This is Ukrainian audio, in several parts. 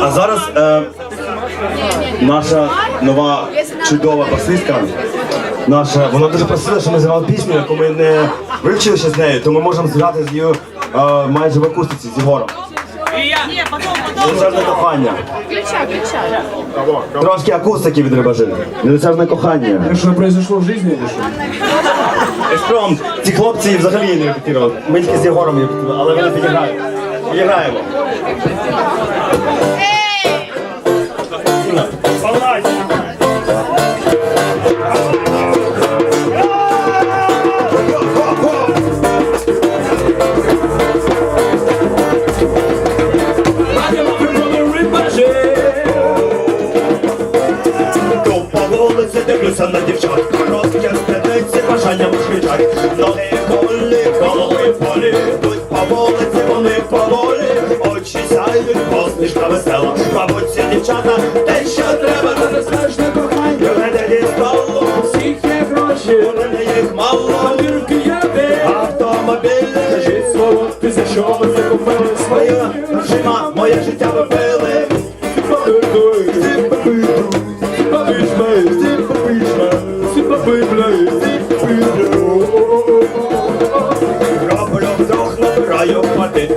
А зараз е, наша нова чудова басистка. Наша, вона дуже просила, щоб ми зіграли пісню, яку ми не вивчили ще з нею, то ми можемо зіграти з нею е, майже в акустиці з Єгором. Недосяжне кохання. Включай, включай. Трошки акустики від рибажин. Недосяжне кохання. Что произошло в? Експромт. Ці хлопці взагалі не репетували. Ми тільки з Єгором репетували, але вони підіграють. Вулиці, дивлюся на дівчат, спідниці, бажанням кричать. Ноги голі, голови посмішка весела. Мабуть, дівчата, те, що треба, не несмешне кохання. Мене дістало, Всіх є гроші, у мене їх мало, тільки є де. автомобілі. кажіть слово, ти за що ви закупили своє? жима, моє життя випили.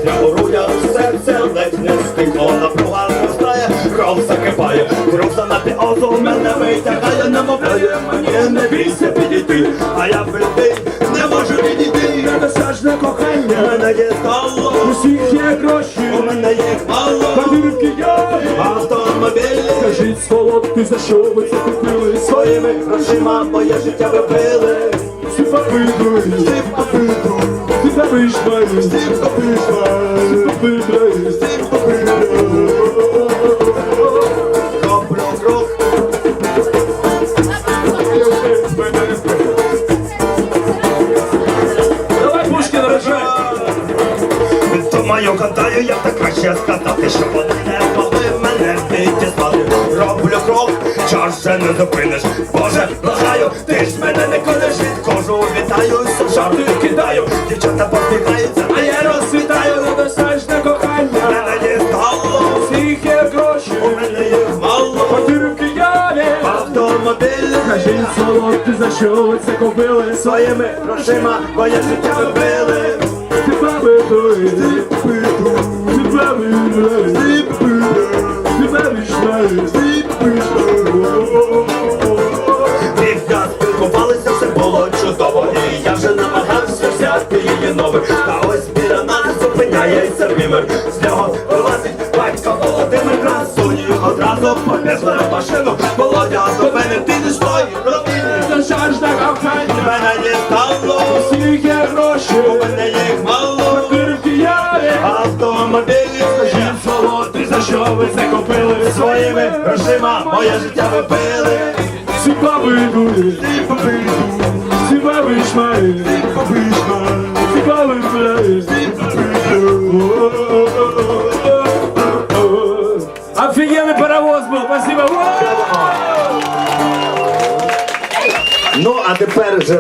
Повітря у грудях, серце ледь не стикло, напруга зростає, кров закипає, кров за напіозу мене витягає, намовляє мені не бійся підійти, а я блідий, не можу відійти, Недосяжне кохання, мене дістало, усіх є гроші, у мене їх мало, Повірки я. Автомобілі, Скажіть солодкий, за що ви це купили? Своїми грошима моє життя випили, Ти побитуй, ти попиту, ти побичмай, ти попиту, ти побибляй, ти попиту. Роблю крок, Давай, Пушкін, рожай! Думаю, я так краще сказати, що вони не могли мене відіслати. Роблю крок, час вже не зупиниш. Боже, благаю, ти ж мене вітаюся, жарти кидаю. Дівчата посміхаються, а я розсвітаю. Недосяжне кохання, Мене дістало, всіх є гроші, у мене є мало. Повірки я Автомобіль Кажіть, солодкий, за що ви це купили своїми грошима моє життя вибили. Ти побитуй, ти номер Та ось біля нас зупиняється вімер З нього вилазить батько Володимир. Красунію Одразу понесли в машину. Володя, до мене ти не з тої родини Недосяжне кохання, Мене не стало, всіх є гроші, у мене їх мало. Я Автомобілі Скажіть солодкий, за що ви це купили? Своїми грошима моє життя випили. Ти побитуй, Ти побиту, ти побичмай, ти побиту, ти Офигенный паровоз был, спасибо. Ну, а тепер вже